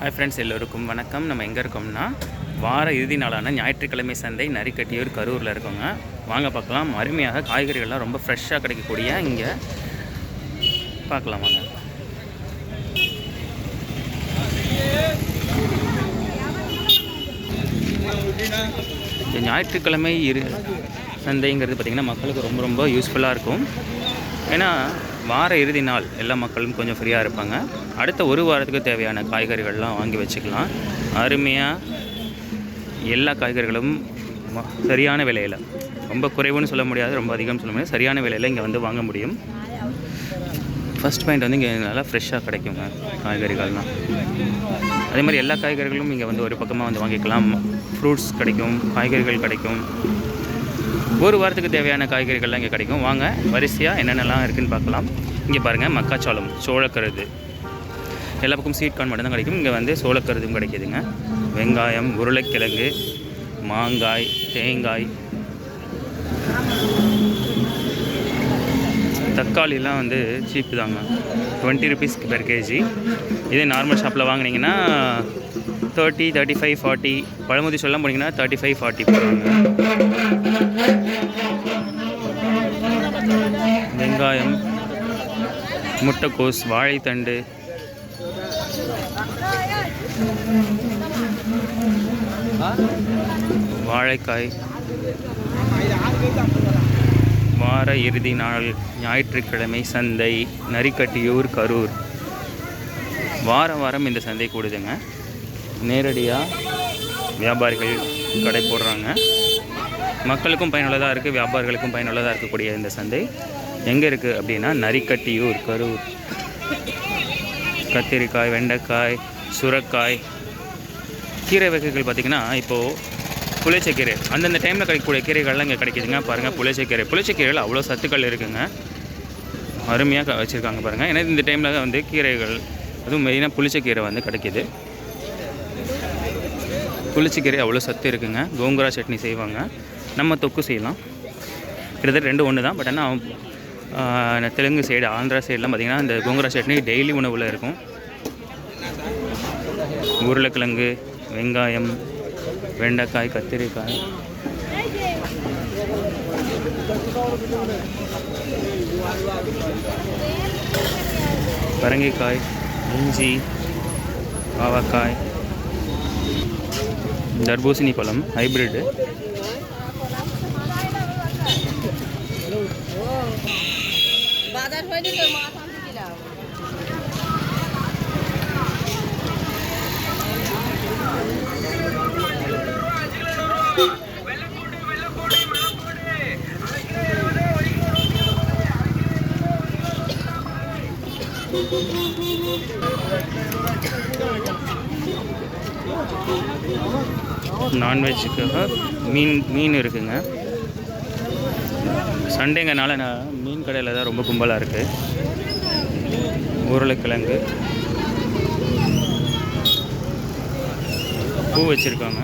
Hi friends எல்லோருக்கும் வணக்கம். நம்ம எங்கே இருக்கோம்னா வார இறுதி நாளான ஞாயிற்றுக்கிழமை சந்தை நரிக்கட்டியூர் கரூரில் இருக்கோங்க. வாங்க பார்க்கலாம். அருமையாக காய்கறிகள்லாம் ரொம்ப ஃப்ரெஷ்ஷாக கிடைக்கக்கூடிய இங்கே பார்க்கலாம் வாங்க. இந்த ஞாயிற்றுக்கிழமை இரு சந்தைங்கிறது பார்த்திங்கன்னா மக்களுக்கு ரொம்ப ரொம்ப யூஸ்ஃபுல்லாக இருக்கும். ஏன்னா வார இறுதி நாள் எல்லா மக்களும் கொஞ்சம் ஃப்ரீயாக இருப்பாங்க. அடுத்த ஒரு வாரத்துக்கு தேவையான காய்கறிகள்லாம் வாங்கி வச்சுக்கலாம். அருமையாக எல்லா காய்கறிகளும் சரியான விலையில். ரொம்ப குறைவுன்னு சொல்ல முடியாது ரொம்ப அதிகம்னு சொல்ல முடியாது. சரியான விலையில் இங்கே வந்து வாங்க முடியும். ஃபர்ஸ்ட் பாயிண்ட் வந்து இங்கே நல்லா ஃப்ரெஷ்ஷாக கிடைக்குங்க காய்கறிகள்லாம். அதே மாதிரி எல்லா காய்கறிகளும் இங்கே வந்து ஒரு பக்கமாக வந்து வாங்கிக்கலாம். ஃப்ரூட்ஸ் கிடைக்கும் காய்கறிகள் கிடைக்கும். ஒரு வாரத்துக்கு தேவையான காய்கறிகள்லாம் இங்கே கிடைக்கும். வாங்க வரிசையாக என்னென்னலாம் இருக்குதுன்னு பார்க்கலாம். இங்கே பாருங்கள் மக்காச்சோளம் சோளக்கருது. எல்லா பக்கம் ஸ்வீட் கார்ன் மட்டும்தான் கிடைக்கும். இங்கே வந்து சோளக்கருதும் கிடைக்கிதுங்க. வெங்காயம் உருளைக்கிழங்கு மாங்காய் தேங்காய். தக்காளிலாம் வந்து சீப்பு தாங்க. டுவெண்ட்டி ருபீஸ்க்கு பெர் கேஜி இதே நார்மல் ஷாப்பில் வாங்குனீங்கன்னா தேர்ட்டி தேர்ட்டி ஃபைவ் ஃபார்ட்டி பழமுதி சொல்லலாம் போனீங்கன்னா தேர்ட்டி ஃபைவ் ஃபார்ட்டி போடுவாங்க. வெங்காயம் முட்டைக்கோஸ் வாழைத்தண்டு. வாழைக்காய். வார இறுதி நாள் ஞாயிற்றுக்கிழமை சந்தை நரிக்கட்டியூர் கரூர். வாரம் வாரம் இந்த சந்தை கூடுதுங்க. நேரடியாக வியாபாரிகள் கடை போடுறாங்க. மக்களுக்கும் பயனுள்ளதாக இருக்குது வியாபாரிகளுக்கும் பயனுள்ளதாக இருக்கக்கூடிய இந்த சந்தை. எங்கே இருக்குது அப்படின்னா நரிக்கட்டியூர் கரூர். கத்திரிக்காய் வெண்டைக்காய் சுரக்காய். கீரை வகைகள் பார்த்திங்கன்னா இப்போது புளிச்சக்கீரை. அந்தந்த டைமில் கிடைக்கக்கூடிய கீரைகள்லாம் இங்கே கிடைக்கிதுங்க. பாருங்கள் புளிச்சக்கீரை. புளிச்சக்கீரையில் அவ்வளோ சத்துக்கள் இருக்குதுங்க அருமையாக வச்சுருக்காங்க பாருங்கள் ஏன்னா இந்த டைமில் வந்து கீரைகள் அதுவும் மெயினாக புளிச்சக்கீரை வந்து கிடைக்கிது. புளிச்சக்கீரை அவ்வளோ சத்து இருக்குங்க. கோங்குரா சட்னி செய்வாங்க. நம்ம தொக்கு செய்யலாம். கிட்டத்தட்ட ரெண்டு ஒன்று தான் பட் ஆனால் தெலுங்கு சைடு ஆந்திரா சைடெலாம் பார்த்திங்கன்னா இந்த கோங்குரா சட்னி டெய்லி உணவில் இருக்கும். உருளைக்கிழங்கு வெங்காயம் வெண்டைக்காய் கத்திரிக்காய். பரங்கிக்காய் இஞ்சி பாவக்காய் தர்பூசணி பழம் ஹைப்ரிட்டு বাজার হয়নি তো মাছ আনতে நான்வெஜ்ஜுக்காக மீன் மீன் இருக்குங்க. சண்டேங்கனால நான் மீன் கடையில் தான் ரொம்ப கும்பலாக இருக்குது உருளைக்கிழங்கு. பூ வச்சுருக்காங்க.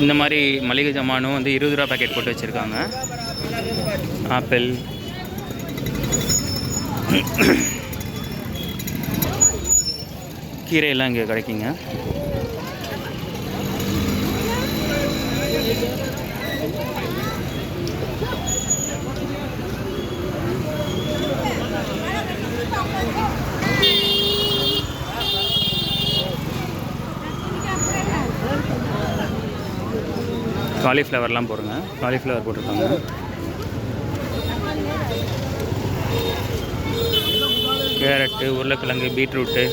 இந்த மாதிரி மளிகை ஜாமானும் வந்து இருபது ரூபா பாக்கெட் போட்டு வச்சுருக்காங்க. ஆப்பிள் கீரையெல்லாம் இங்கே கிடைக்குங்க. காலிஃப்ளவர்லாம் போடுங்க. காலிஃப்ளவர் போட்டிருக்காங்க. கேரட்டு உருளைக்கிழங்கு பீட்ரூட்டு.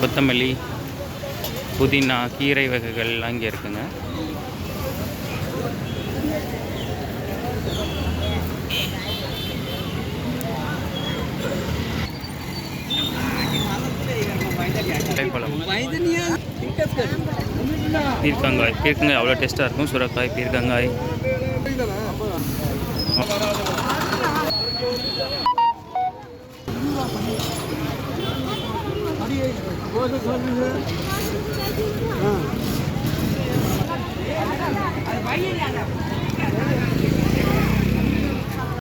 கொத்தமல்லி புதினா கீரை வகைகள்லாம் இங்கே இருக்குங்க. பீர்க்கங்காய். பீர்க்கங்காய் அவ்வளோ டேஸ்ட்டாக இருக்கும். சுரக்காய் பீர்க்கங்காய்.